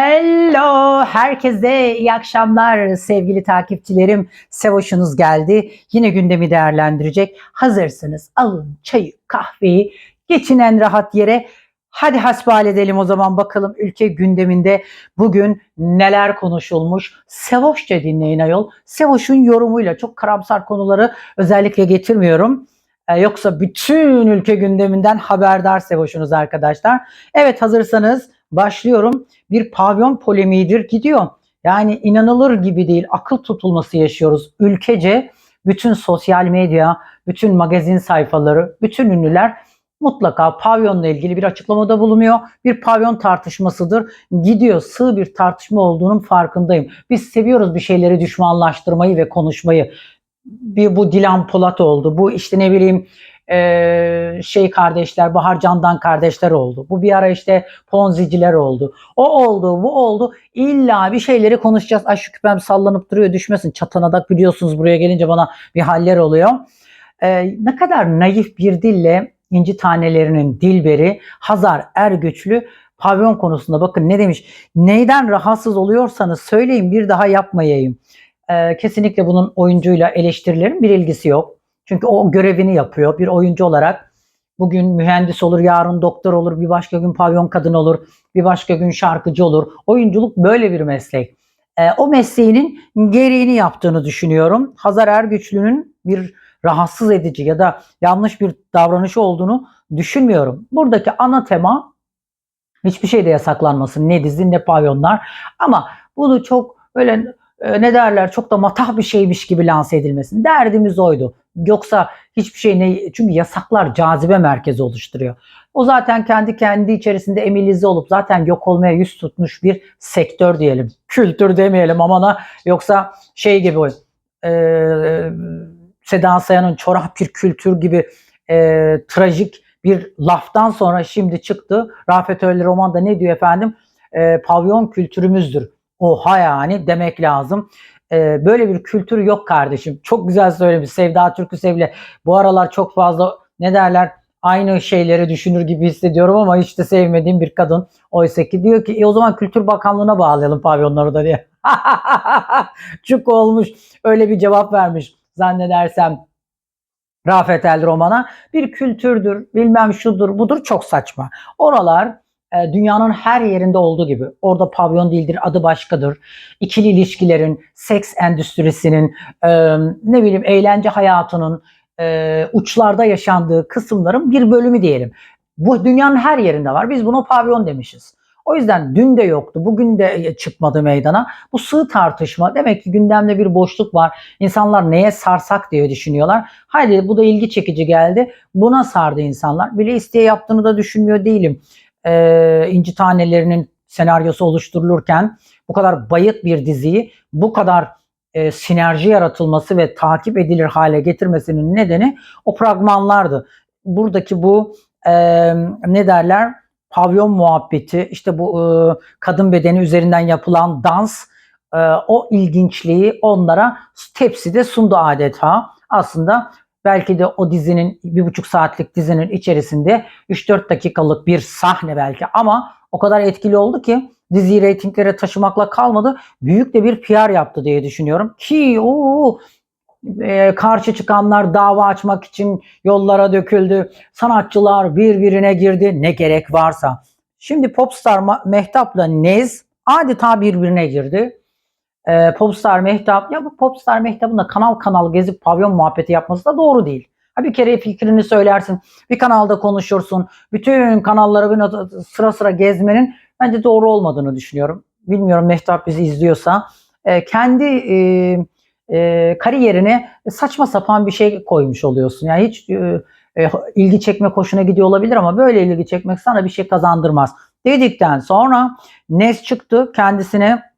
Hello, herkese iyi akşamlar sevgili takipçilerim. Sevoş'unuz geldi. Yine gündemi değerlendirecek. Hazırsınız. Alın çayı, kahveyi, geçin en rahat yere. Hadi hasbihal edelim o zaman bakalım ülke gündeminde bugün neler konuşulmuş. Sevoşça dinleyin ayol. Sevoş'un yorumuyla çok karamsar konuları özellikle getirmiyorum. Ee, yoksa bütün ülke gündeminden haberdar Sevoş'unuz arkadaşlar. Evet hazırsanız başlıyorum. Bir pavyon polemiğidir gidiyor. Yani inanılır gibi değil. Akıl tutulması yaşıyoruz. Ülkece bütün sosyal medya, bütün magazin sayfaları, bütün ünlüler mutlaka pavyonla ilgili bir açıklamada bulunuyor. Bir pavyon tartışmasıdır. Gidiyor sığ bir tartışma olduğunun farkındayım. Biz seviyoruz bir şeyleri düşmanlaştırmayı ve konuşmayı. Bir bu Dilan Polat oldu. Bu işte ne bileyim eee, şey kardeşler, Bahar Candan kardeşler oldu. Bu bir ara işte Ponziciler oldu. O oldu, bu oldu. İlla bir şeyleri konuşacağız. Ay şu küpem sallanıp duruyor düşmesin. Çatanadak biliyorsunuz buraya gelince bana bir haller oluyor. Ee, ne kadar naif bir dille İnci Tanelerinin Dilberi Hazar Ergüçlü pavyon konusunda bakın ne demiş. Neyden rahatsız oluyorsanız söyleyin bir daha yapmayayım. Ee, kesinlikle bunun oyuncuyla eleştirilerin bir ilgisi yok. Çünkü o görevini yapıyor bir oyuncu olarak. Bugün mühendis olur, yarın doktor olur, bir başka gün pavyon kadın olur, bir başka gün şarkıcı olur. Oyunculuk böyle bir meslek. Ee, o mesleğinin gereğini yaptığını düşünüyorum. Hazar Ergüçlü'nün bir rahatsız edici ya da yanlış bir davranışı olduğunu düşünmüyorum. Buradaki ana tema hiçbir şeyde yasaklanmasın. Ne dizi ne pavyonlar. Ama bunu çok öyle e, ne derler çok da matah bir şeymiş gibi lanse edilmesin. Derdimiz oydu. Yoksa hiçbir şey ne çünkü yasaklar cazibe merkezi oluşturuyor. O zaten kendi kendi içerisinde emilize olup zaten yok olmaya yüz tutmuş bir sektör diyelim. Kültür demeyelim amana yoksa şey gibi e, Seda Sayan'ın çorap bir kültür gibi e, trajik bir laftan sonra şimdi çıktı. Rafet Öyle romanda ne diyor efendim? E, pavyon kültürümüzdür. Oha yani demek lazım. E, böyle bir kültür yok kardeşim. Çok güzel söylemiş Sevda Türküsev'le. Bu aralar çok fazla ne derler aynı şeyleri düşünür gibi hissediyorum ama hiç de sevmediğim bir kadın. Oysa ki diyor ki e, o zaman Kültür Bakanlığı'na bağlayalım pavyonları da diye. Çuk olmuş öyle bir cevap vermiş zannedersem Rafet El Roman'a bir kültürdür, bilmem şudur, budur çok saçma. Oralar dünyanın her yerinde olduğu gibi. Orada pavyon değildir, adı başkadır. İkili ilişkilerin, seks endüstrisinin, e, ne bileyim eğlence hayatının e, uçlarda yaşandığı kısımların bir bölümü diyelim. Bu dünyanın her yerinde var. Biz buna pavyon demişiz. O yüzden dün de yoktu, bugün de çıkmadı meydana. Bu sığ tartışma demek ki gündemde bir boşluk var. İnsanlar neye sarsak diye düşünüyorlar. Haydi bu da ilgi çekici geldi. Buna sardı insanlar. Bile isteye yaptığını da düşünmüyor değilim. Ee, İnci Tanelerinin senaryosu oluşturulurken bu kadar bayık bir diziyi bu kadar e, sinerji yaratılması ve takip edilir hale getirmesinin nedeni o fragmanlardı. Buradaki bu e, ne derler pavyon muhabbeti, işte bu e, kadın bedeni üzerinden yapılan dans, e, o ilginçliği onlara tepside sundu adeta. Aslında belki de o dizinin bir buçuk saatlik dizinin içerisinde 3-4 dakikalık bir sahne belki ama o kadar etkili oldu ki diziyi reytinglere taşımakla kalmadı. Büyük de bir PR yaptı diye düşünüyorum. Ki o e, karşı çıkanlar dava açmak için yollara döküldü. Sanatçılar birbirine girdi ne gerek varsa. Şimdi Popstar Mehtap'la Nez adeta birbirine girdi. E, Popstar Mehtap ya bu Popstar Mehtap'ın da kanal kanal gezip pavyon muhabbeti yapması da doğru değil. Ha bir kere fikrini söylersin, bir kanalda konuşursun, bütün kanalları sıra sıra gezmenin bence doğru olmadığını düşünüyorum. Bilmiyorum Mehtap bizi izliyorsa. E, kendi e, e, kariyerine saçma sapan bir şey koymuş oluyorsun. Yani hiç e, e, ilgi çekme hoşuna gidiyor olabilir ama böyle ilgi çekmek sana bir şey kazandırmaz. Dedikten sonra Nes çıktı kendisine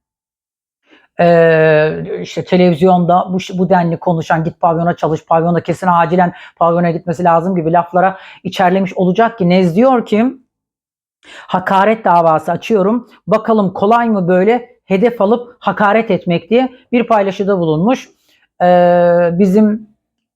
e, işte televizyonda bu, bu denli konuşan git pavyona çalış pavyona kesin acilen pavyona gitmesi lazım gibi laflara içerlemiş olacak ki Nez diyor ki hakaret davası açıyorum bakalım kolay mı böyle hedef alıp hakaret etmek diye bir paylaşıda bulunmuş. Ee, bizim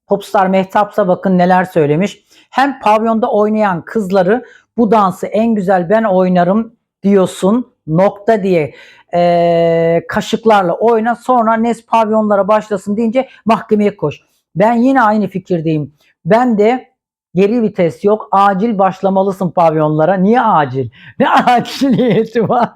Popstar Mehtapsa bakın neler söylemiş. Hem pavyonda oynayan kızları bu dansı en güzel ben oynarım diyorsun nokta diye e, kaşıklarla oyna sonra Nes pavyonlara başlasın deyince mahkemeye koş. Ben yine aynı fikirdeyim. Ben de geri vites yok. Acil başlamalısın pavyonlara. Niye acil? Ne aciliyeti var?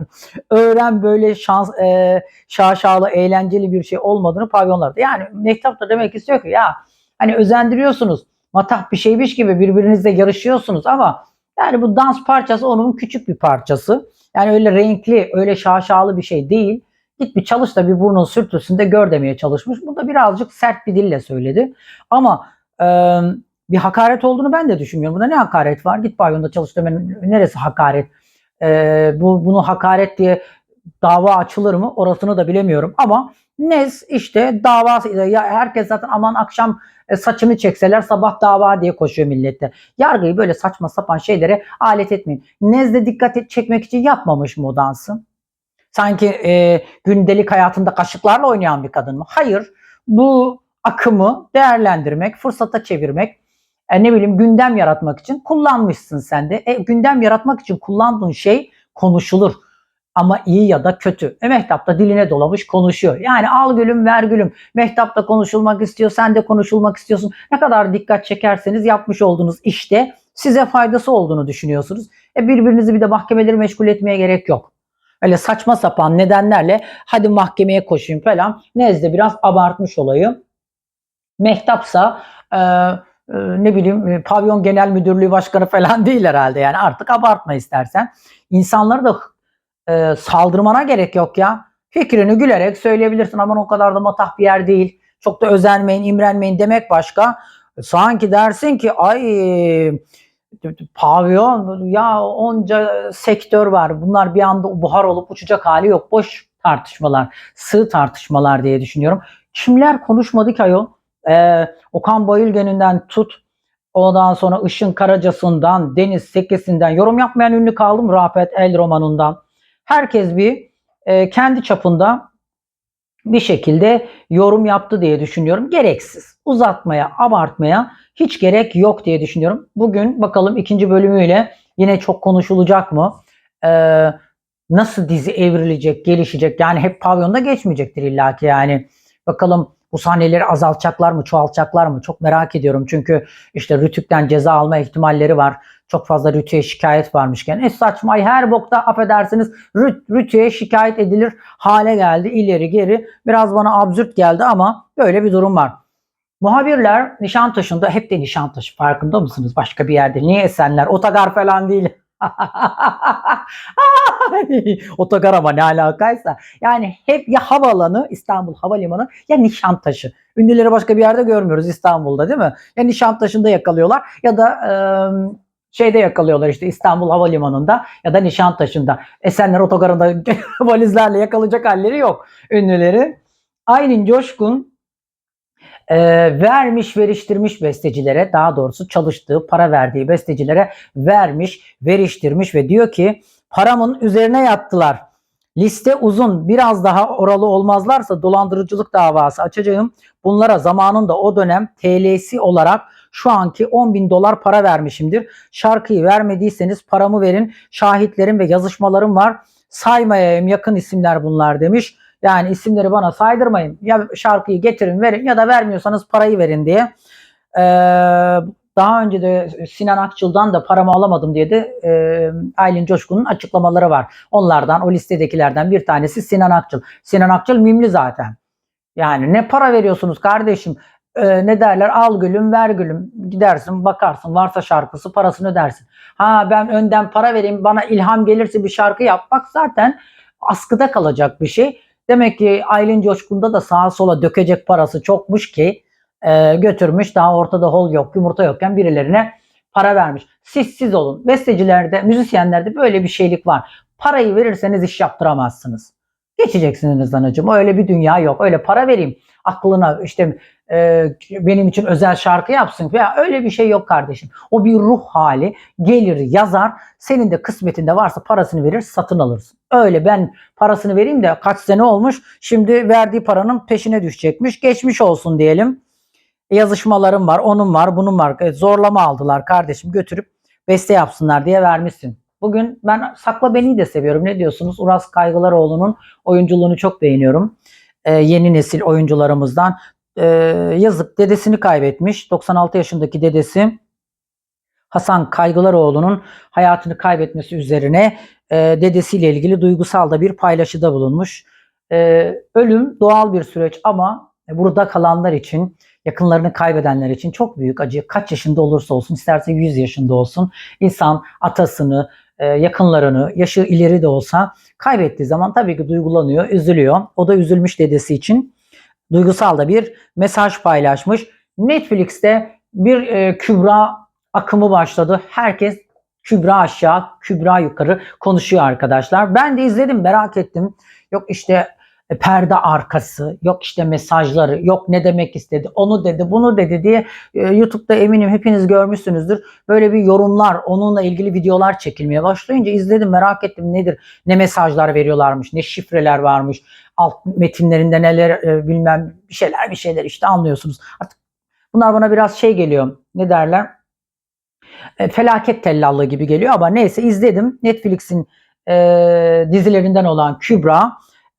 Öğren böyle şans e, şaşalı eğlenceli bir şey olmadığını pavyonlarda. Yani Mehtap da demek istiyor ki ya hani özendiriyorsunuz. Matah bir şeymiş gibi birbirinizle yarışıyorsunuz ama yani bu dans parçası onun küçük bir parçası. Yani öyle renkli, öyle şaşalı bir şey değil. Git bir çalış da bir burnun sürtülsün gör demeye çalışmış. Bu da birazcık sert bir dille söyledi. Ama e, bir hakaret olduğunu ben de düşünmüyorum. Bunda ne hakaret var? Git pavyonda çalış demenin neresi hakaret? E, bu bunu hakaret diye dava açılır mı? Orasını da bilemiyorum. Ama Nez işte dava ya herkes zaten aman akşam e, saçını çekseler sabah dava diye koşuyor millette. Yargıyı böyle saçma sapan şeylere alet etmeyin. Nez'de dikkat çekmek için yapmamış mı o dansı? Sanki e, gündelik hayatında kaşıklarla oynayan bir kadın mı? Hayır. Bu akımı değerlendirmek, fırsata çevirmek, e, ne bileyim gündem yaratmak için kullanmışsın sen de. E, gündem yaratmak için kullandığın şey konuşulur. Ama iyi ya da kötü. E, Mehtap da diline dolamış konuşuyor. Yani al gülüm ver gülüm. Mehtap da konuşulmak istiyor, sen de konuşulmak istiyorsun. Ne kadar dikkat çekerseniz yapmış olduğunuz işte size faydası olduğunu düşünüyorsunuz. E birbirinizi bir de mahkemeleri meşgul etmeye gerek yok. Öyle saçma sapan nedenlerle hadi mahkemeye koşayım falan. Nezde biraz abartmış olayı. Mehtapsa e, e, ne bileyim e, pavyon genel müdürlüğü başkanı falan değil herhalde yani artık abartma istersen. İnsanları da e, saldırmana gerek yok ya. Fikrini gülerek söyleyebilirsin ama o kadar da matah bir yer değil. Çok da özenmeyin, imrenmeyin demek başka. Sanki dersin ki ay pavyon ya onca sektör var. Bunlar bir anda buhar olup uçacak hali yok. Boş tartışmalar, sığ tartışmalar diye düşünüyorum. Kimler konuşmadı ki ayol? Ee, Okan Bayülgen'inden tut, ondan sonra Işın Karacası'ndan, Deniz Sekesi'nden, yorum yapmayan ünlü kaldım Rafet El romanından. Herkes bir e, kendi çapında bir şekilde yorum yaptı diye düşünüyorum. Gereksiz. Uzatmaya, abartmaya hiç gerek yok diye düşünüyorum. Bugün bakalım ikinci bölümüyle yine çok konuşulacak mı? Ee, nasıl dizi evrilecek, gelişecek? Yani hep pavyonda geçmeyecektir illaki yani. Bakalım bu sahneleri azaltacaklar mı, çoğaltacaklar mı? Çok merak ediyorum. Çünkü işte Rütük'ten ceza alma ihtimalleri var. Çok fazla Rütük'e şikayet varmışken. E saçma her bokta affedersiniz Rüt, Rütük'e şikayet edilir hale geldi. ileri geri. Biraz bana absürt geldi ama böyle bir durum var. Muhabirler Nişantaşı'nda hep de Nişantaşı farkında mısınız? Başka bir yerde. Niye Esenler? Otogar falan değil. Otogar ama ne alakaysa. Yani hep ya havaalanı İstanbul Havalimanı ya Nişantaşı. Ünlüleri başka bir yerde görmüyoruz İstanbul'da değil mi? Ya Nişantaşı'nda yakalıyorlar ya da e, şeyde yakalıyorlar işte İstanbul Havalimanı'nda ya da Nişantaşı'nda. Esenler Otogarı'nda valizlerle yakalayacak halleri yok ünlüleri. Aylin Coşkun e, vermiş veriştirmiş bestecilere daha doğrusu çalıştığı para verdiği bestecilere vermiş veriştirmiş ve diyor ki paramın üzerine yattılar. Liste uzun biraz daha oralı olmazlarsa dolandırıcılık davası açacağım. Bunlara zamanında o dönem TL'si olarak şu anki 10 bin dolar para vermişimdir. Şarkıyı vermediyseniz paramı verin. Şahitlerim ve yazışmalarım var. Saymayayım yakın isimler bunlar demiş. Yani isimleri bana saydırmayın. Ya şarkıyı getirin verin ya da vermiyorsanız parayı verin diye. Ee, daha önce de Sinan Akçıl'dan da paramı alamadım diye de e, Aylin Coşkun'un açıklamaları var. Onlardan, o listedekilerden bir tanesi Sinan Akçıl. Sinan Akçıl mimli zaten. Yani ne para veriyorsunuz kardeşim? Ee, ne derler? Al gülüm, ver gülüm. Gidersin, bakarsın. Varsa şarkısı parasını ödersin. Ha ben önden para vereyim, bana ilham gelirse bir şarkı yapmak zaten askıda kalacak bir şey. Demek ki Aylin Coşkun'da da sağa sola dökecek parası çokmuş ki e, götürmüş daha ortada hol yok yumurta yokken birilerine para vermiş. Siz siz olun. Bestecilerde, müzisyenlerde böyle bir şeylik var. Parayı verirseniz iş yaptıramazsınız. Geçeceksiniz anacığım. Öyle bir dünya yok. Öyle para vereyim aklına işte e, benim için özel şarkı yapsın veya öyle bir şey yok kardeşim. O bir ruh hali gelir yazar senin de kısmetinde varsa parasını verir satın alırsın. Öyle ben parasını vereyim de kaç sene olmuş şimdi verdiği paranın peşine düşecekmiş geçmiş olsun diyelim. Yazışmalarım var onun var bunun var E, zorlama aldılar kardeşim götürüp beste yapsınlar diye vermişsin. Bugün ben Sakla Beni'yi de seviyorum. Ne diyorsunuz? Uras Kaygılaroğlu'nun oyunculuğunu çok beğeniyorum. Ee, yeni nesil oyuncularımızdan. Ee, yazık dedesini kaybetmiş. 96 yaşındaki dedesi Hasan Kaygılaroğlu'nun hayatını kaybetmesi üzerine e, dedesiyle ilgili duygusal da bir paylaşıda bulunmuş. E, ölüm doğal bir süreç ama burada kalanlar için, yakınlarını kaybedenler için çok büyük acı. Kaç yaşında olursa olsun, isterse 100 yaşında olsun, insan atasını, e, yakınlarını, yaşı ileri de olsa kaybettiği zaman tabii ki duygulanıyor, üzülüyor. O da üzülmüş dedesi için duygusal da bir mesaj paylaşmış. Netflix'te bir e, Kübra akımı başladı. Herkes Kübra aşağı, Kübra yukarı konuşuyor arkadaşlar. Ben de izledim, merak ettim. Yok işte e, perde arkası, yok işte mesajları, yok ne demek istedi, onu dedi, bunu dedi diye e, YouTube'da eminim hepiniz görmüşsünüzdür. Böyle bir yorumlar, onunla ilgili videolar çekilmeye başlayınca izledim, merak ettim nedir, ne mesajlar veriyorlarmış, ne şifreler varmış, alt metinlerinde neler e, bilmem bir şeyler bir şeyler işte anlıyorsunuz. Artık bunlar bana biraz şey geliyor, ne derler? E, felaket tellallığı gibi geliyor ama neyse izledim. Netflix'in e, dizilerinden olan Kübra,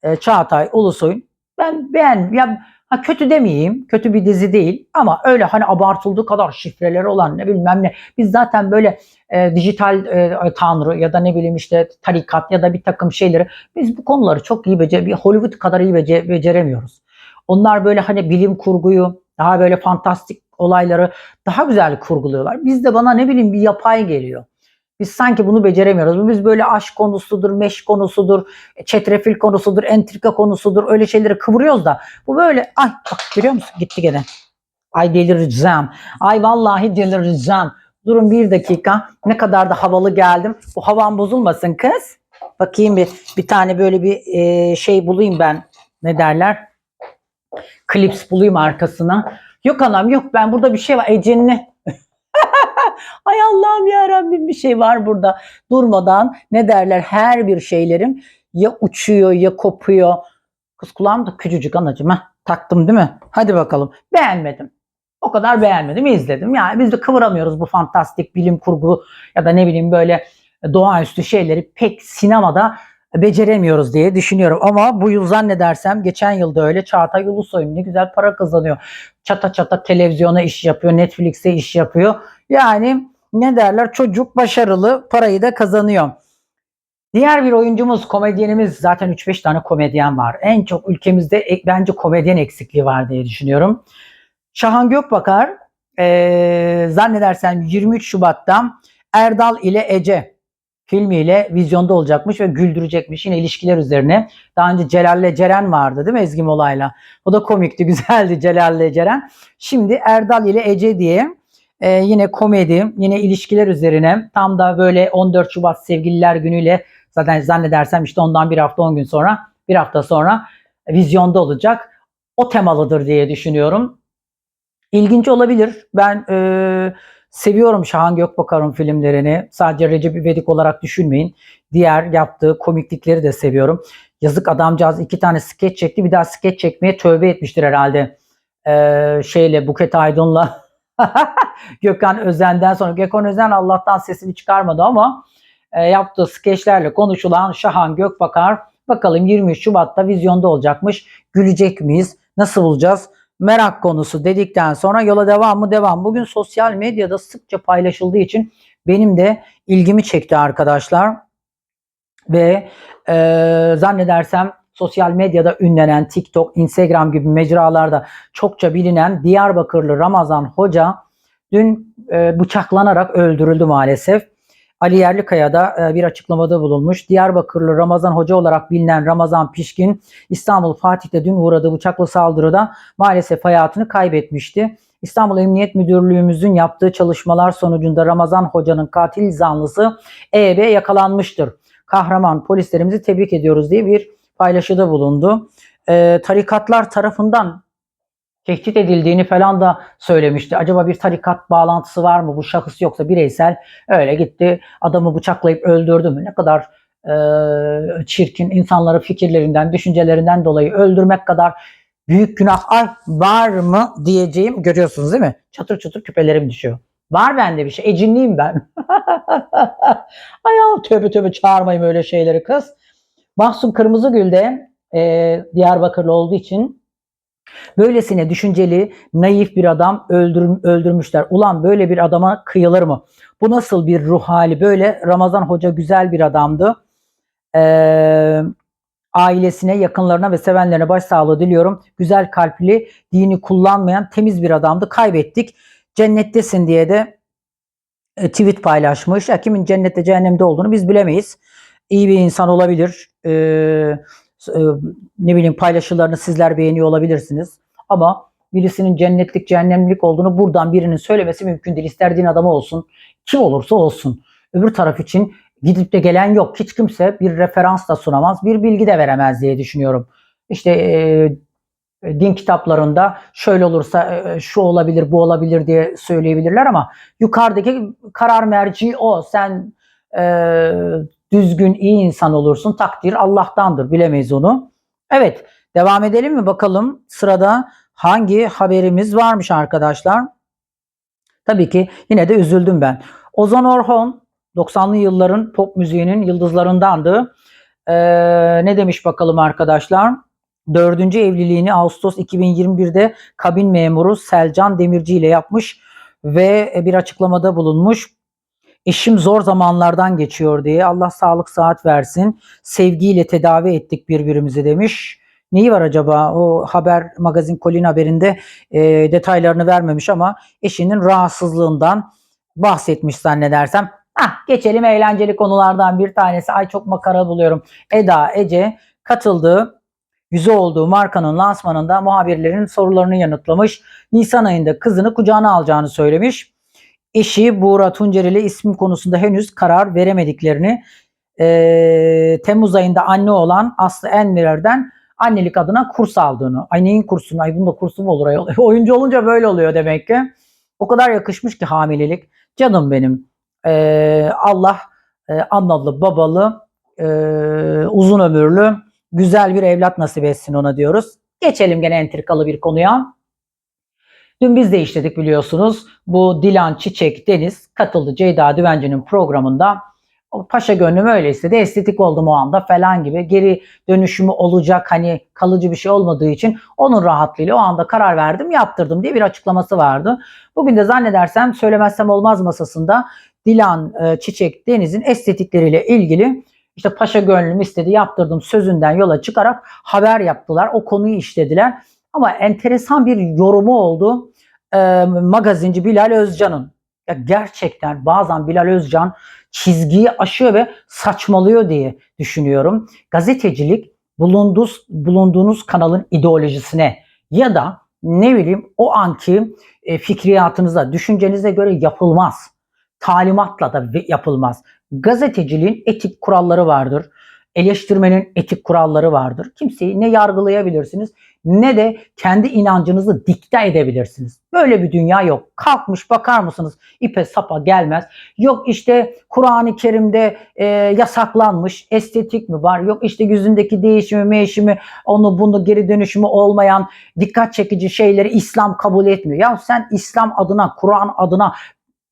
e, Çağatay Ulusoy'un ben beğen ya ha kötü demeyeyim. Kötü bir dizi değil ama öyle hani abartıldığı kadar şifreleri olan ne bilmem ne. Biz zaten böyle e, dijital e, tanrı ya da ne bileyim işte tarikat ya da bir takım şeyleri biz bu konuları çok iyi becer bir Hollywood kadar iyi bece- beceremiyoruz. Onlar böyle hani bilim kurguyu daha böyle fantastik olayları daha güzel kurguluyorlar. Bizde bana ne bileyim bir yapay geliyor. Biz sanki bunu beceremiyoruz. Biz böyle aşk konusudur, meş konusudur, çetrefil konusudur, entrika konusudur. Öyle şeyleri kıvırıyoruz da. Bu böyle ay bak görüyor musun? Gitti gene. Ay delireceğim. Ay vallahi delireceğim. Durun bir dakika. Ne kadar da havalı geldim. Bu havan bozulmasın kız. Bakayım bir bir tane böyle bir e, şey bulayım ben. Ne derler? Klips bulayım arkasına. Yok anam yok ben burada bir şey var. Ece'nin Ay Allah'ım ya Rabbim bir şey var burada. Durmadan ne derler her bir şeylerim ya uçuyor ya kopuyor. Kız kulağım da küçücük anacığım. Heh, taktım değil mi? Hadi bakalım. Beğenmedim. O kadar beğenmedim. izledim. Yani biz de kıvıramıyoruz bu fantastik bilim kurgu ya da ne bileyim böyle doğaüstü şeyleri pek sinemada beceremiyoruz diye düşünüyorum. Ama bu yıl zannedersem geçen yılda öyle Çağatay Ulusoy'un ne güzel para kazanıyor. Çata çata televizyona iş yapıyor, Netflix'e iş yapıyor. Yani ne derler çocuk başarılı parayı da kazanıyor. Diğer bir oyuncumuz, komedyenimiz zaten 3-5 tane komedyen var. En çok ülkemizde e, bence komedyen eksikliği var diye düşünüyorum. Şahan Gökbakar e, zannedersem 23 Şubat'ta Erdal ile Ece filmiyle vizyonda olacakmış ve güldürecekmiş. Yine ilişkiler üzerine. Daha önce Celal'le Ceren vardı değil mi Ezgi Mola'yla? O da komikti, güzeldi Celal'le Ceren. Şimdi Erdal ile Ece diye e, yine komedi, yine ilişkiler üzerine tam da böyle 14 Şubat Sevgililer Günü'yle zaten zannedersem işte ondan bir hafta 10 gün sonra bir hafta sonra vizyonda olacak. O temalıdır diye düşünüyorum. İlginç olabilir. Ben e, seviyorum Şahan Gökbakar'ın filmlerini. Sadece Recep İvedik olarak düşünmeyin. Diğer yaptığı komiklikleri de seviyorum. Yazık adamcağız iki tane skeç çekti. Bir daha skeç çekmeye tövbe etmiştir herhalde. E, şeyle Buket Aydın'la Gökhan Özen'den sonra Gökhan Özen Allah'tan sesini çıkarmadı ama e, yaptığı skeçlerle konuşulan Şahan Gökbakar bakalım 23 Şubat'ta vizyonda olacakmış. Gülecek miyiz? Nasıl bulacağız? Merak konusu dedikten sonra yola devam mı devam. Bugün sosyal medyada sıkça paylaşıldığı için benim de ilgimi çekti arkadaşlar. Ve e, zannedersem sosyal medyada ünlenen TikTok, Instagram gibi mecralarda çokça bilinen Diyarbakırlı Ramazan Hoca dün e, bıçaklanarak öldürüldü maalesef. Ali Yerlikaya da e, bir açıklamada bulunmuş. Diyarbakırlı Ramazan Hoca olarak bilinen Ramazan Pişkin İstanbul Fatih'te dün uğradığı bıçaklı saldırıda maalesef hayatını kaybetmişti. İstanbul Emniyet Müdürlüğümüzün yaptığı çalışmalar sonucunda Ramazan Hoca'nın katil zanlısı EB yakalanmıştır. Kahraman polislerimizi tebrik ediyoruz diye bir paylaşıda bulundu. E, tarikatlar tarafından tehdit edildiğini falan da söylemişti. Acaba bir tarikat bağlantısı var mı bu şahıs yoksa bireysel öyle gitti adamı bıçaklayıp öldürdü mü? Ne kadar e, çirkin insanları fikirlerinden, düşüncelerinden dolayı öldürmek kadar büyük günah var mı diyeceğim görüyorsunuz değil mi? Çatır çatır küpelerim düşüyor. Var bende bir şey. Ecinliyim ben. Ay ya tövbe tövbe çağırmayın öyle şeyleri kız. Mahsun Kırmızıgül de e, Diyarbakırlı olduğu için böylesine düşünceli, naif bir adam öldür, öldürmüşler. Ulan böyle bir adama kıyılır mı? Bu nasıl bir ruh hali? Böyle Ramazan Hoca güzel bir adamdı. Eee ailesine, yakınlarına ve sevenlerine başsağlığı diliyorum. Güzel kalpli, dini kullanmayan temiz bir adamdı. Kaybettik. Cennettesin diye de e, tweet paylaşmış. Ya, kimin cennette cehennemde olduğunu biz bilemeyiz. İyi bir insan olabilir. Ee, ne bileyim paylaşılarını sizler beğeniyor olabilirsiniz. Ama birisinin cennetlik cehennemlik olduğunu buradan birinin söylemesi mümkün değil. İster adamı olsun, kim olursa olsun. Öbür taraf için gidip de gelen yok. Hiç kimse bir referans da sunamaz, bir bilgi de veremez diye düşünüyorum. İşte e, din kitaplarında şöyle olursa e, şu olabilir, bu olabilir diye söyleyebilirler ama yukarıdaki karar merci o. Sen e, düzgün, iyi insan olursun. Takdir Allah'tandır. Bilemeyiz onu. Evet, devam edelim mi bakalım? Sırada hangi haberimiz varmış arkadaşlar? Tabii ki yine de üzüldüm ben. Ozan Orhon 90'lı yılların pop müziğinin yıldızlarındandı. Ee, ne demiş bakalım arkadaşlar? Dördüncü evliliğini Ağustos 2021'de kabin memuru Selcan Demirci ile yapmış ve bir açıklamada bulunmuş. Eşim zor zamanlardan geçiyor diye Allah sağlık saat versin. Sevgiyle tedavi ettik birbirimizi demiş. Neyi var acaba? O haber magazin Kolin haberinde e, detaylarını vermemiş ama eşinin rahatsızlığından bahsetmiş zannedersem. Hah, geçelim eğlenceli konulardan bir tanesi. Ay çok makara buluyorum. Eda Ece katıldığı yüzü olduğu markanın lansmanında muhabirlerin sorularını yanıtlamış. Nisan ayında kızını kucağına alacağını söylemiş. Eşi Buğra Tuncer ile isim konusunda henüz karar veremediklerini, e, Temmuz ayında anne olan Aslı Enverer'den annelik adına kurs aldığını. Ay neyin kursunu? Ay bunda kursu olur? ayol? Oyuncu olunca böyle oluyor demek ki. O kadar yakışmış ki hamilelik. Canım benim. E, Allah e, analı babalı e, uzun ömürlü güzel bir evlat nasip etsin ona diyoruz. Geçelim gene entrikalı bir konuya. Dün biz de işledik biliyorsunuz. Bu Dilan Çiçek Deniz katıldı Ceyda Düvenci'nin programında. Paşa gönlüm öyle istedi. Estetik oldum o anda falan gibi. Geri dönüşümü olacak hani kalıcı bir şey olmadığı için onun rahatlığıyla o anda karar verdim yaptırdım diye bir açıklaması vardı. Bugün de zannedersem söylemezsem olmaz masasında Dilan e, Çiçek Deniz'in estetikleriyle ilgili işte paşa gönlüm istedi yaptırdım sözünden yola çıkarak haber yaptılar. O konuyu işlediler. Ama enteresan bir yorumu oldu e, magazinci Bilal Özcan'ın. Ya gerçekten bazen Bilal Özcan çizgiyi aşıyor ve saçmalıyor diye düşünüyorum. Gazetecilik bulunduğunuz, bulunduğunuz kanalın ideolojisine ya da ne bileyim o anki e, fikriyatınıza, düşüncenize göre yapılmaz. Talimatla da yapılmaz. Gazeteciliğin etik kuralları vardır. Eleştirmenin etik kuralları vardır. Kimseyi ne yargılayabilirsiniz ne de kendi inancınızı dikte edebilirsiniz. Böyle bir dünya yok. Kalkmış bakar mısınız ipe sapa gelmez. Yok işte Kur'an-ı Kerim'de e, yasaklanmış estetik mi var? Yok işte yüzündeki değişimi meşimi onu bunu geri dönüşümü olmayan dikkat çekici şeyleri İslam kabul etmiyor. Ya sen İslam adına Kur'an adına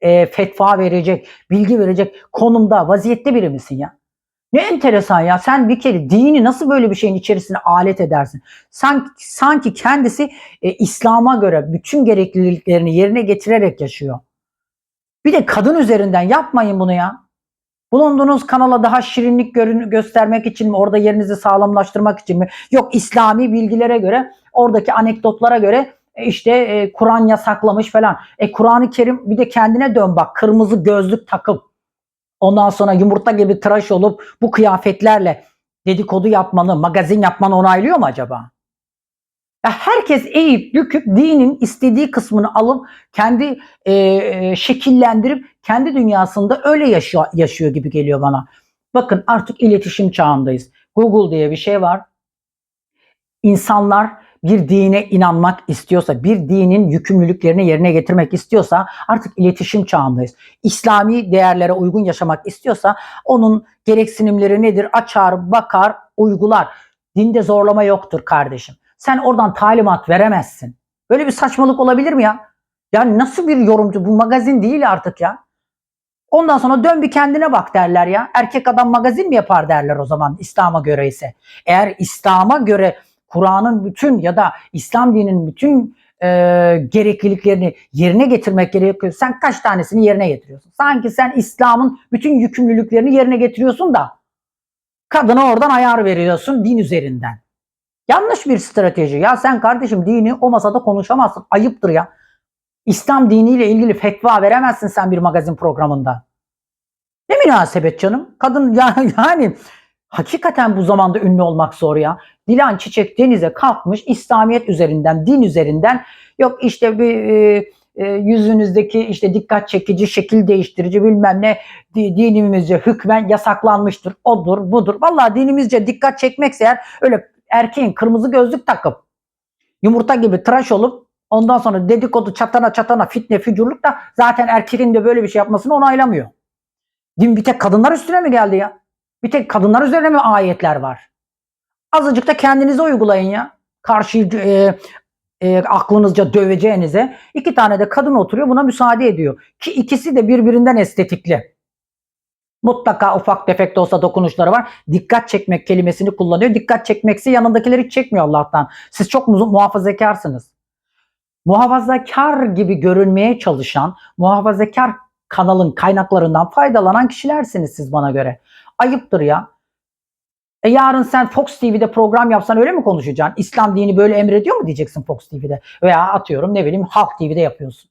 e, fetva verecek, bilgi verecek konumda, vaziyette biri misin ya? Ne enteresan ya. Sen bir kere dini nasıl böyle bir şeyin içerisine alet edersin? Sanki, sanki kendisi e, İslam'a göre bütün gerekliliklerini yerine getirerek yaşıyor. Bir de kadın üzerinden yapmayın bunu ya. Bulunduğunuz kanala daha şirinlik görün göstermek için mi? Orada yerinizi sağlamlaştırmak için mi? Yok İslami bilgilere göre, oradaki anekdotlara göre e, işte e, Kur'an yasaklamış falan. E Kur'an-ı Kerim bir de kendine dön bak. Kırmızı gözlük takıp ondan sonra yumurta gibi tıraş olup bu kıyafetlerle dedikodu yapmanı, magazin yapmanı onaylıyor mu acaba? Ya herkes eğip büküp dinin istediği kısmını alıp kendi e, şekillendirip kendi dünyasında öyle yaşıyor, yaşıyor gibi geliyor bana. Bakın artık iletişim çağındayız. Google diye bir şey var. İnsanlar bir dine inanmak istiyorsa, bir dinin yükümlülüklerini yerine getirmek istiyorsa artık iletişim çağındayız. İslami değerlere uygun yaşamak istiyorsa onun gereksinimleri nedir? Açar, bakar, uygular. Dinde zorlama yoktur kardeşim. Sen oradan talimat veremezsin. Böyle bir saçmalık olabilir mi ya? Yani nasıl bir yorumcu? Bu magazin değil artık ya. Ondan sonra dön bir kendine bak derler ya. Erkek adam magazin mi yapar derler o zaman İslam'a göre ise. Eğer İslam'a göre Kur'an'ın bütün ya da İslam dininin bütün e, gerekliliklerini yerine getirmek gerekiyor. Sen kaç tanesini yerine getiriyorsun? Sanki sen İslam'ın bütün yükümlülüklerini yerine getiriyorsun da kadına oradan ayar veriyorsun din üzerinden. Yanlış bir strateji. Ya sen kardeşim dini o masada konuşamazsın. Ayıptır ya. İslam diniyle ilgili fetva veremezsin sen bir magazin programında. Ne münasebet canım? Kadın ya, yani hakikaten bu zamanda ünlü olmak zor ya. Dilan Çiçek Deniz'e kalkmış İslamiyet üzerinden, din üzerinden yok işte bir e, e, yüzünüzdeki işte dikkat çekici, şekil değiştirici bilmem ne di- dinimizce hükmen yasaklanmıştır. Odur, budur. Vallahi dinimizce dikkat çekmekse eğer öyle erkeğin kırmızı gözlük takıp yumurta gibi tıraş olup ondan sonra dedikodu çatana çatana fitne fücurluk da zaten erkeğin de böyle bir şey yapmasını onaylamıyor. Din bir tek kadınlar üstüne mi geldi ya? Bir tek kadınlar üzerine mi ayetler var? Azıcık da kendinize uygulayın ya. Karşıyı e, e, aklınızca döveceğinize iki tane de kadın oturuyor buna müsaade ediyor. Ki ikisi de birbirinden estetikli. Mutlaka ufak tefek de olsa dokunuşları var. Dikkat çekmek kelimesini kullanıyor. Dikkat çekmekse yanındakileri hiç çekmiyor Allah'tan. Siz çok mu- muhafazakarsınız. Muhafazakar gibi görünmeye çalışan, muhafazakar kanalın kaynaklarından faydalanan kişilersiniz siz bana göre. Ayıptır ya. E yarın sen Fox TV'de program yapsan öyle mi konuşacaksın? İslam dini böyle emrediyor mu diyeceksin Fox TV'de? Veya atıyorum ne bileyim Halk TV'de yapıyorsun.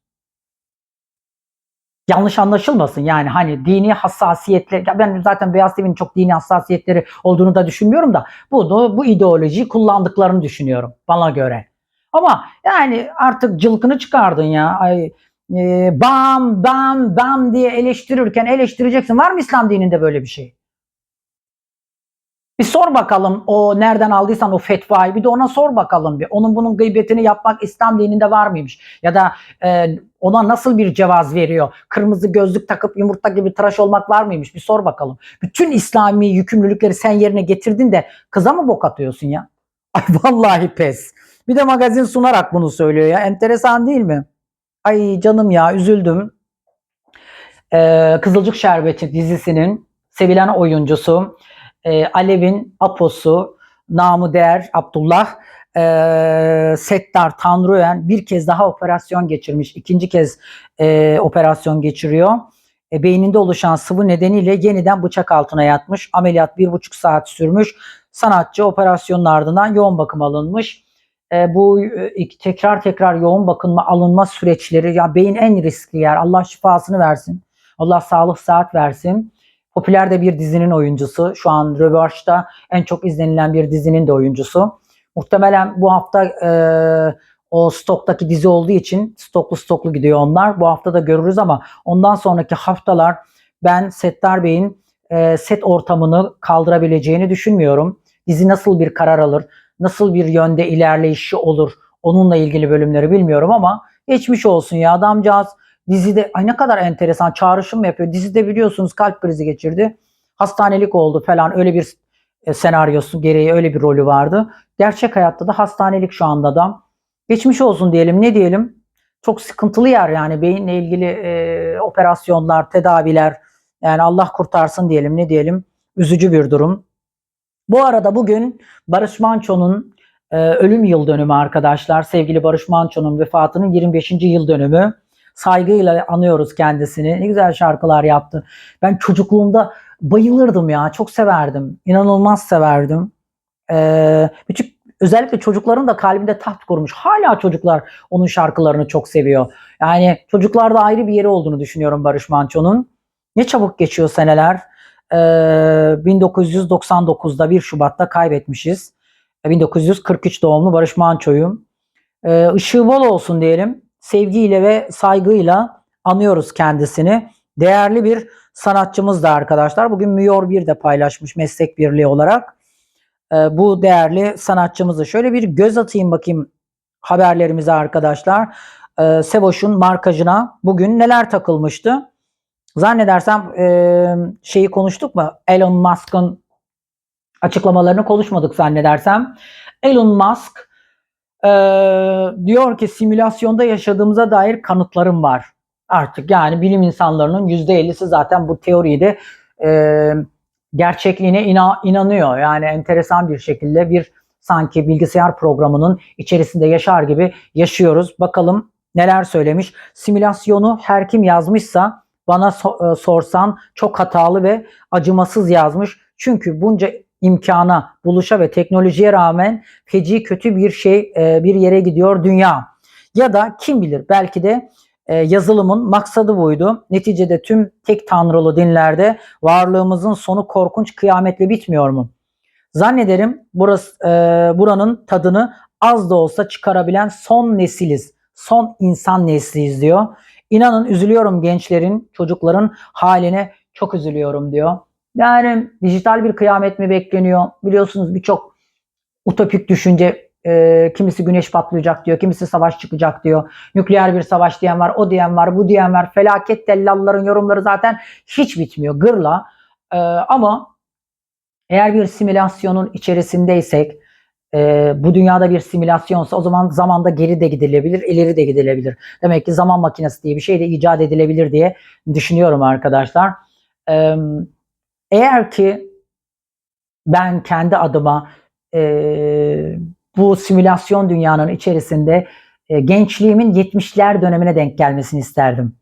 Yanlış anlaşılmasın yani hani dini hassasiyetler ben zaten Beyaz TV'nin çok dini hassasiyetleri olduğunu da düşünmüyorum da bunu bu ideolojiyi kullandıklarını düşünüyorum bana göre. Ama yani artık cılkını çıkardın ya. Ay, e, bam bam bam diye eleştirirken eleştireceksin. Var mı İslam dininde böyle bir şey? Bir sor bakalım o nereden aldıysan o fetvayı bir de ona sor bakalım bir. Onun bunun gıybetini yapmak İslam dininde var mıymış? Ya da e, ona nasıl bir cevaz veriyor? Kırmızı gözlük takıp yumurta gibi tıraş olmak var mıymış? Bir sor bakalım. Bütün İslami yükümlülükleri sen yerine getirdin de kıza mı bok atıyorsun ya? Ay vallahi pes. Bir de magazin sunarak bunu söylüyor ya. Enteresan değil mi? Ay canım ya üzüldüm. Ee, Kızılcık Şerbeti dizisinin sevilen oyuncusu e, Alev'in aposu namı değer Abdullah e, Settar Tanrıören bir kez daha operasyon geçirmiş. İkinci kez e, operasyon geçiriyor. E, beyninde oluşan sıvı nedeniyle yeniden bıçak altına yatmış. Ameliyat bir buçuk saat sürmüş. Sanatçı operasyonun ardından yoğun bakım alınmış. E, bu e, tekrar tekrar yoğun bakılma alınma süreçleri ya beyin en riskli yer. Allah şifasını versin. Allah sağlık saat versin. Popüler de bir dizinin oyuncusu. Şu an Rövanş'ta en çok izlenilen bir dizinin de oyuncusu. Muhtemelen bu hafta e, o stoktaki dizi olduğu için stoklu stoklu gidiyor onlar. Bu hafta da görürüz ama ondan sonraki haftalar ben Settar Bey'in e, set ortamını kaldırabileceğini düşünmüyorum. Dizi nasıl bir karar alır, nasıl bir yönde ilerleyişi olur onunla ilgili bölümleri bilmiyorum ama geçmiş olsun ya adamcağız dizide ay ne kadar enteresan çağrışım yapıyor. Dizide biliyorsunuz kalp krizi geçirdi. Hastanelik oldu falan öyle bir e, senaryosu gereği öyle bir rolü vardı. Gerçek hayatta da hastanelik şu anda da. Geçmiş olsun diyelim ne diyelim. Çok sıkıntılı yer yani beyinle ilgili e, operasyonlar, tedaviler. Yani Allah kurtarsın diyelim ne diyelim. Üzücü bir durum. Bu arada bugün Barış Manço'nun e, ölüm yıl dönümü arkadaşlar. Sevgili Barış Manço'nun vefatının 25. yıl dönümü. Saygıyla anıyoruz kendisini. Ne güzel şarkılar yaptı. Ben çocukluğumda bayılırdım ya. Çok severdim. İnanılmaz severdim. Ee, küçük özellikle çocukların da kalbinde taht kurmuş. Hala çocuklar onun şarkılarını çok seviyor. Yani çocuklarda ayrı bir yeri olduğunu düşünüyorum Barış Manço'nun. Ne çabuk geçiyor seneler. Ee, 1999'da 1 Şubat'ta kaybetmişiz. 1943 doğumlu Barış Manço'yu. Ee, bol olsun diyelim. Sevgiyle ve saygıyla anıyoruz kendisini. Değerli bir sanatçımız da arkadaşlar. Bugün Müyor 1 de paylaşmış meslek birliği olarak. Ee, bu değerli sanatçımızı şöyle bir göz atayım bakayım haberlerimize arkadaşlar. Ee, Sevoş'un markajına bugün neler takılmıştı? Zannedersem e, şeyi konuştuk mu? Elon Musk'ın açıklamalarını konuşmadık zannedersem. Elon Musk Ee, diyor ki simülasyonda yaşadığımıza dair kanıtlarım var. Artık yani bilim insanlarının %50'si zaten bu teoriyi de e, gerçekliğine ina- inanıyor. Yani enteresan bir şekilde bir sanki bilgisayar programının içerisinde yaşar gibi yaşıyoruz. Bakalım neler söylemiş. Simülasyonu her kim yazmışsa bana so- e, sorsan çok hatalı ve acımasız yazmış. Çünkü bunca imkana, buluşa ve teknolojiye rağmen feci kötü bir şey e, bir yere gidiyor dünya. Ya da kim bilir belki de e, yazılımın maksadı buydu. Neticede tüm tek tanrılı dinlerde varlığımızın sonu korkunç kıyametle bitmiyor mu? Zannederim burası, e, buranın tadını az da olsa çıkarabilen son nesiliz. Son insan nesliyiz diyor. İnanın üzülüyorum gençlerin, çocukların haline çok üzülüyorum diyor. Yani dijital bir kıyamet mi bekleniyor? Biliyorsunuz birçok utopik düşünce e, kimisi güneş patlayacak diyor, kimisi savaş çıkacak diyor. Nükleer bir savaş diyen var, o diyen var, bu diyen var. Felaket tellalların yorumları zaten hiç bitmiyor gırla. E, ama eğer bir simülasyonun içerisindeysek, e, bu dünyada bir simülasyonsa o zaman zamanda geri de gidilebilir, ileri de gidilebilir. Demek ki zaman makinesi diye bir şey de icat edilebilir diye düşünüyorum arkadaşlar. E, eğer ki ben kendi adıma e, bu simülasyon dünyanın içerisinde e, gençliğimin 70'ler dönemine denk gelmesini isterdim.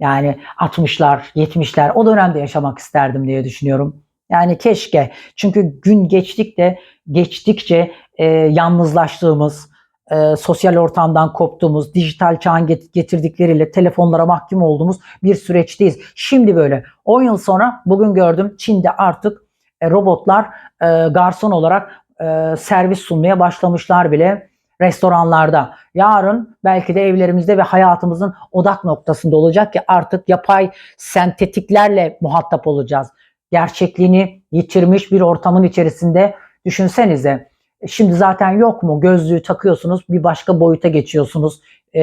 Yani 60'lar, 70'ler o dönemde yaşamak isterdim diye düşünüyorum. Yani keşke. Çünkü gün geçtikçe geçtikçe e, yalnızlaştığımız, e, sosyal ortamdan koptuğumuz, dijital çağın get- getirdikleriyle telefonlara mahkum olduğumuz bir süreçteyiz. Şimdi böyle 10 yıl sonra bugün gördüm Çin'de artık e, robotlar e, garson olarak e, servis sunmaya başlamışlar bile restoranlarda. Yarın belki de evlerimizde ve hayatımızın odak noktasında olacak ki artık yapay sentetiklerle muhatap olacağız. Gerçekliğini yitirmiş bir ortamın içerisinde düşünsenize. Şimdi zaten yok mu? Gözlüğü takıyorsunuz, bir başka boyuta geçiyorsunuz. Ee,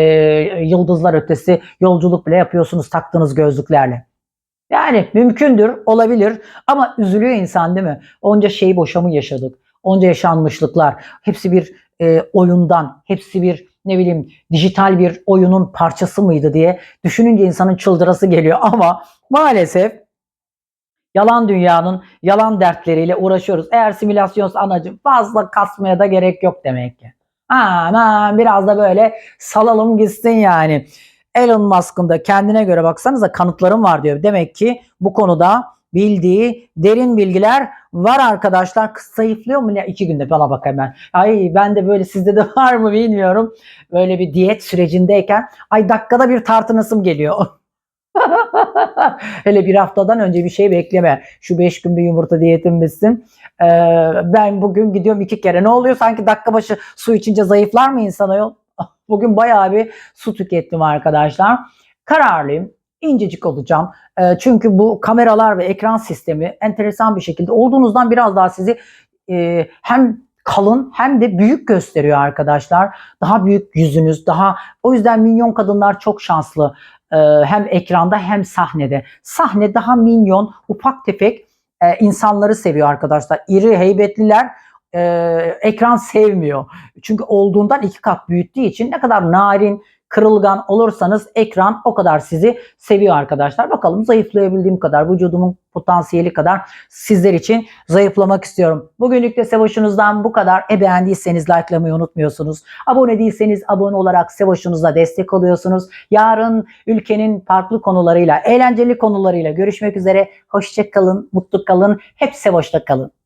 yıldızlar ötesi yolculuk bile yapıyorsunuz taktığınız gözlüklerle. Yani mümkündür, olabilir ama üzülüyor insan değil mi? Onca şeyi boşa mı yaşadık? Onca yaşanmışlıklar. Hepsi bir e, oyundan, hepsi bir ne bileyim dijital bir oyunun parçası mıydı diye düşününce insanın çıldırası geliyor ama maalesef yalan dünyanın yalan dertleriyle uğraşıyoruz. Eğer simülasyonsa anacım fazla kasmaya da gerek yok demek ki. Aman biraz da böyle salalım gitsin yani. Elon Musk'ın da kendine göre baksanıza kanıtlarım var diyor. Demek ki bu konuda bildiği derin bilgiler var arkadaşlar. Kız zayıflıyor mu ne? İki günde bana bak hemen. Ay ben de böyle sizde de var mı bilmiyorum. Böyle bir diyet sürecindeyken ay dakikada bir tartınasım geliyor. Hele bir haftadan önce bir şey bekleme. Şu beş gün bir yumurta diyetim bitsin. Ee, ben bugün gidiyorum iki kere. Ne oluyor? Sanki dakika başı su içince zayıflar mı insan ayol? Bugün bayağı bir su tükettim arkadaşlar. Kararlıyım. incecik olacağım. Ee, çünkü bu kameralar ve ekran sistemi enteresan bir şekilde olduğunuzdan biraz daha sizi e, hem kalın hem de büyük gösteriyor arkadaşlar. Daha büyük yüzünüz, daha o yüzden minyon kadınlar çok şanslı. Ee, hem ekranda hem sahnede. Sahne daha minyon, ufak tefek e, insanları seviyor arkadaşlar. İri, heybetliler e, ekran sevmiyor. Çünkü olduğundan iki kat büyüttüğü için ne kadar narin, kırılgan olursanız ekran o kadar sizi seviyor arkadaşlar. Bakalım zayıflayabildiğim kadar, vücudumun potansiyeli kadar sizler için zayıflamak istiyorum. Bugünlük de Sevoş'unuzdan bu kadar. E beğendiyseniz likelamayı unutmuyorsunuz. Abone değilseniz abone olarak Sevoş'unuza destek oluyorsunuz. Yarın ülkenin farklı konularıyla, eğlenceli konularıyla görüşmek üzere. Hoşça kalın, mutlu kalın, hep Sevoş'ta kalın.